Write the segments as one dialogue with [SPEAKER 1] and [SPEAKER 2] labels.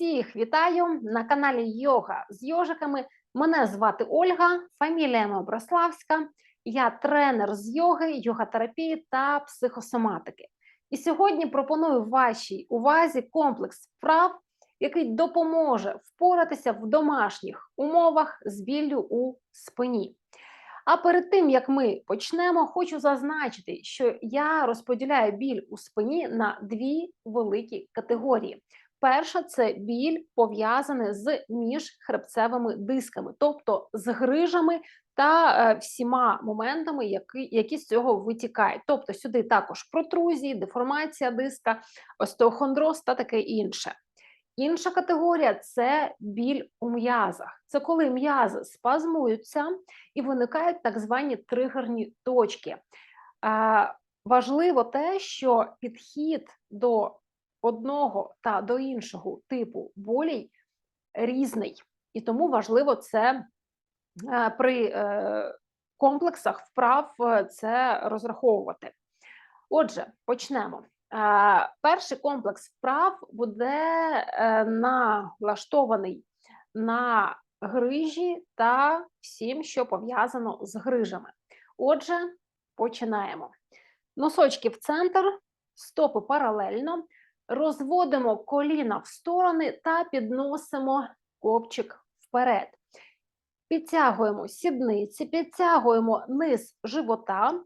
[SPEAKER 1] Всіх вітаю на каналі Йога з йожиками. Мене звати Ольга, фамілія моя Брославська. Я тренер з йоги, йога-терапії та психосоматики. І сьогодні пропоную вашій увазі комплекс вправ, який допоможе впоратися в домашніх умовах з біллю у спині. А перед тим як ми почнемо, хочу зазначити, що я розподіляю біль у спині на дві великі категорії. Перша це біль пов'язаний з міжхребцевими дисками, тобто з грижами та е, всіма моментами, які, які з цього витікають. Тобто сюди також протрузії, деформація диска, остеохондроз та таке інше. Інша категорія це біль у м'язах. Це коли м'язи спазмуються і виникають так звані тригерні точки. Е, важливо те, що підхід до одного та до іншого типу болій різний, і тому важливо це е, при е, комплексах вправ е, це розраховувати. Отже, почнемо. Перший комплекс вправ буде налаштований на грижі та всім, що пов'язано з грижами. Отже, починаємо. Носочки в центр, стопи паралельно, розводимо коліна в сторони та підносимо копчик вперед. Підтягуємо сідниці, підтягуємо низ живота.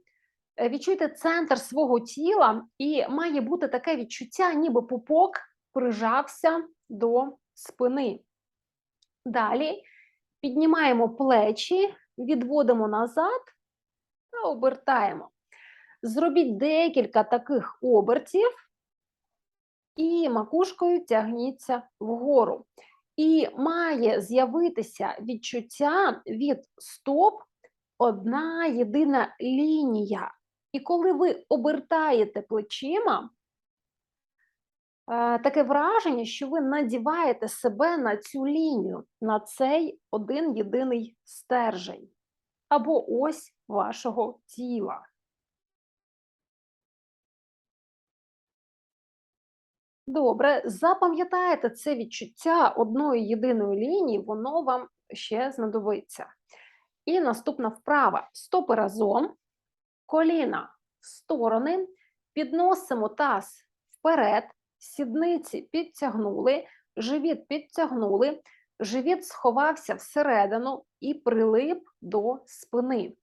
[SPEAKER 1] Е, відчуйте центр свого тіла, і має бути таке відчуття, ніби пупок прижався до спини. Далі піднімаємо плечі, відводимо назад та обертаємо. Зробіть декілька таких обертів і макушкою тягніться вгору. І має з'явитися відчуття від стоп одна єдина лінія. І коли ви обертаєте плечима, е, таке враження, що ви надіваєте себе на цю лінію, на цей один єдиний стержень або ось вашого тіла. Добре, запам'ятаєте це відчуття одної єдиної лінії, воно вам ще знадобиться. І наступна вправа: стопи разом, коліна в сторони, підносимо таз вперед, сідниці підтягнули, живіт підтягнули, живіт сховався всередину і прилип до спини.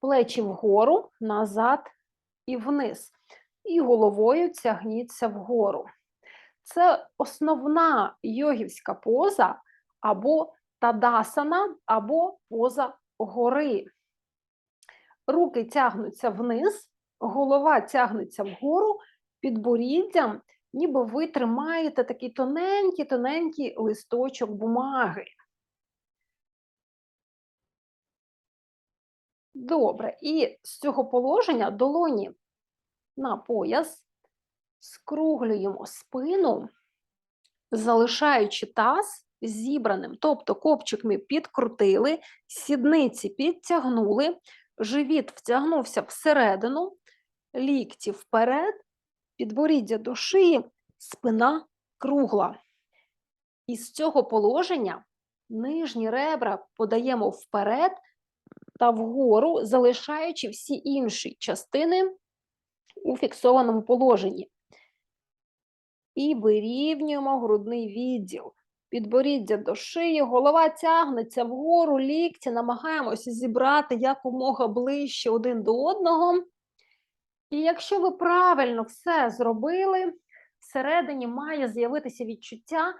[SPEAKER 1] Плечі вгору, назад і вниз. І головою тягніться вгору. Це основна йогівська поза або тадасана, або поза гори. Руки тягнуться вниз, голова тягнеться вгору, підборіддям, ніби ви тримаєте такий тоненький-тоненький листочок бумаги. Добре, і з цього положення долоні на пояс скруглюємо спину, залишаючи таз зібраним. Тобто копчик ми підкрутили, сідниці підтягнули, живіт втягнувся всередину, лікті вперед, підборіддя до шиї, спина кругла. І з цього положення нижні ребра подаємо вперед та вгору, залишаючи всі інші частини у фіксованому положенні і вирівнюємо грудний відділ. Підборіддя до шиї, голова тягнеться вгору, лікті, намагаємося зібрати якомога ближче один до одного. І якщо ви правильно все зробили, всередині має з'явитися відчуття,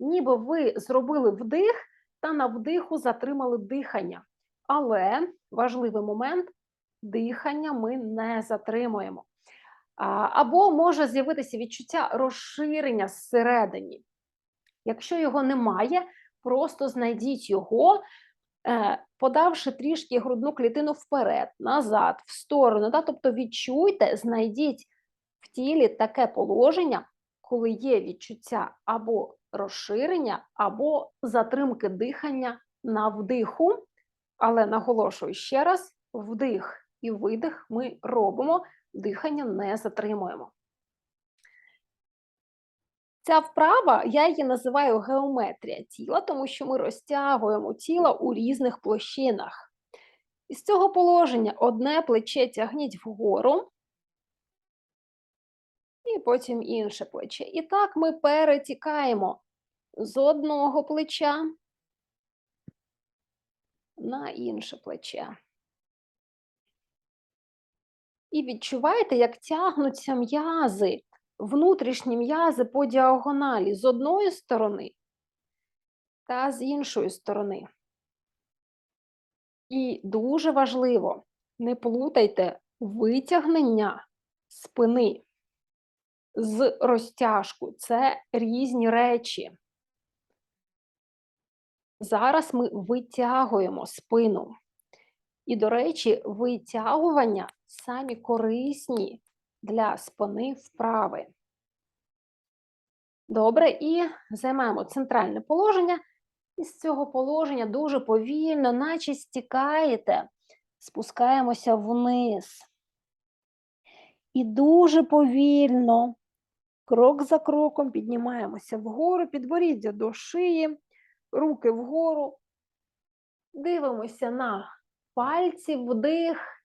[SPEAKER 1] ніби ви зробили вдих та на вдиху затримали дихання. Але важливий момент дихання ми не затримуємо. Або може з'явитися відчуття розширення зсередині. Якщо його немає, просто знайдіть його, е, подавши трішки грудну клітину вперед, назад, в сторону. Тобто відчуйте, знайдіть в тілі таке положення, коли є відчуття або розширення, або затримки дихання на вдиху. Але наголошую ще раз: вдих і видих ми робимо дихання не затримуємо. Ця вправа, я її називаю геометрія тіла, тому що ми розтягуємо тіло у різних площинах. Із цього положення одне плече тягніть вгору, і потім інше плече. І так ми перетікаємо з одного плеча на інше плече. І відчуваєте, як тягнуться м'язи, внутрішні м'язи по діагоналі з одної сторони та з іншої сторони. І дуже важливо, не плутайте витягнення спини з розтяжку. Це різні речі. Зараз ми витягуємо спину. І, до речі, витягування самі корисні для спини вправи. Добре, і займаємо центральне положення. І з цього положення дуже повільно, наче стікаєте, спускаємося вниз. І дуже повільно, крок за кроком, піднімаємося вгору, підборіддя до шиї, руки вгору. Дивимося на пальці, вдих,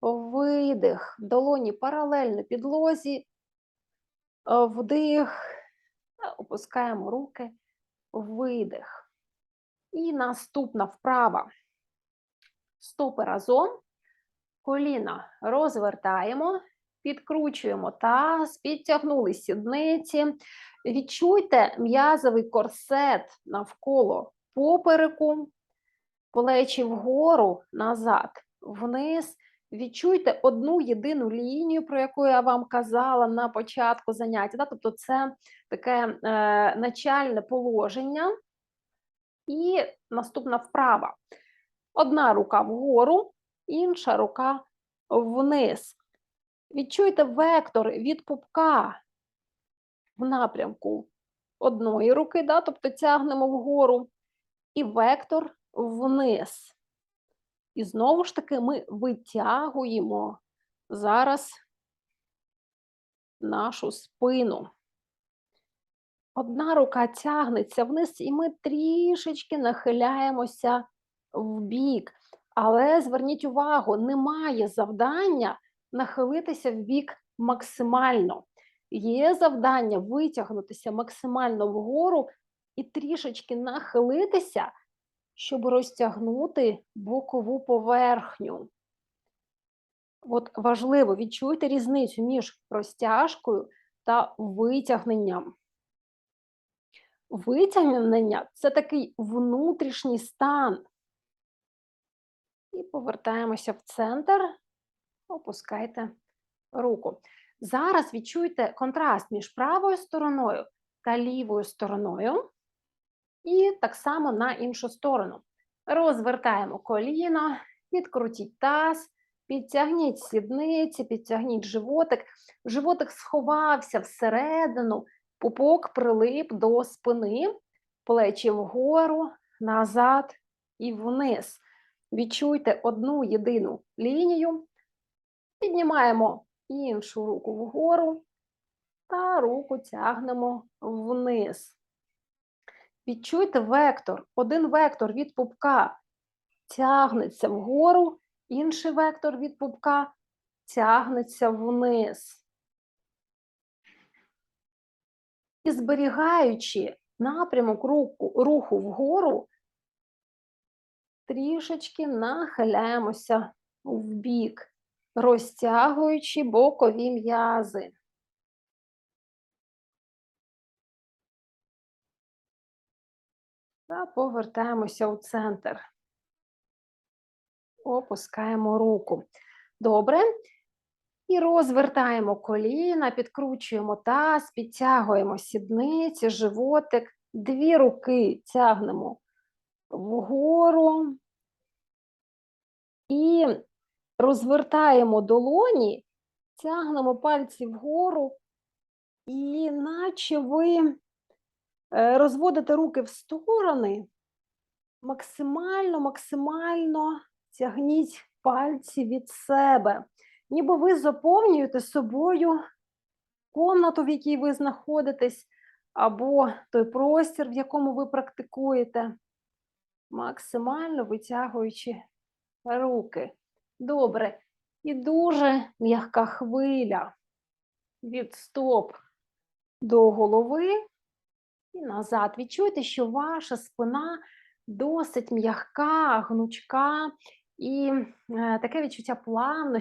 [SPEAKER 1] видих, долоні паралельно підлозі, е, вдих, опускаємо руки, видих. І наступна вправа. Стопи разом, коліна розвертаємо, підкручуємо таз, підтягнули сідниці. Відчуйте м'язовий корсет навколо попереку, плечі вгору, назад, вниз. Відчуйте одну єдину лінію, про яку я вам казала на початку заняття. Да? Тобто, це таке е, начальне положення. І наступна вправа. Одна рука вгору, інша рука вниз. Відчуйте вектор від пупка в напрямку одної руки, да? тобто тягнемо вгору, і вектор вниз. І знову ж таки ми витягуємо зараз нашу спину. Одна рука тягнеться вниз, і ми трішечки нахиляємося в бік. Але зверніть увагу, немає завдання нахилитися в бік максимально. Є завдання витягнутися максимально вгору і трішечки нахилитися, щоб розтягнути бокову поверхню. От важливо відчуйте різницю між розтяжкою та витягненням. Витягнення це такий внутрішній стан. І повертаємося в центр, опускайте руку. Зараз відчуйте контраст між правою стороною та лівою стороною. І так само на іншу сторону. Розвертаємо коліно, підкрутіть таз, підтягніть сідниці, підтягніть животик. Животик сховався всередину, пупок прилип до спини, плечі вгору, назад і вниз. Відчуйте одну єдину лінію, піднімаємо іншу руку вгору та руку тягнемо вниз. Відчуйте вектор. Один вектор від пупка тягнеться вгору, інший вектор від пупка тягнеться вниз. І зберігаючи напрямок руху, руху вгору, трішечки нахиляємося в бік, розтягуючи бокові м'язи. Та повертаємося у центр. Опускаємо руку. Добре. І розвертаємо коліна, підкручуємо таз, підтягуємо сідниці, животик. Дві руки тягнемо вгору. І розвертаємо долоні, тягнемо пальці вгору, і наче ви розводите руки в сторони, максимально, максимально тягніть пальці від себе, ніби ви заповнюєте собою комнату, в якій ви знаходитесь, або той простір, в якому ви практикуєте, максимально витягуючи руки. Добре. І дуже м'яка хвиля від стоп до голови і назад. Відчуйте, що ваша спина досить м'яка, гнучка і е, таке відчуття плавності.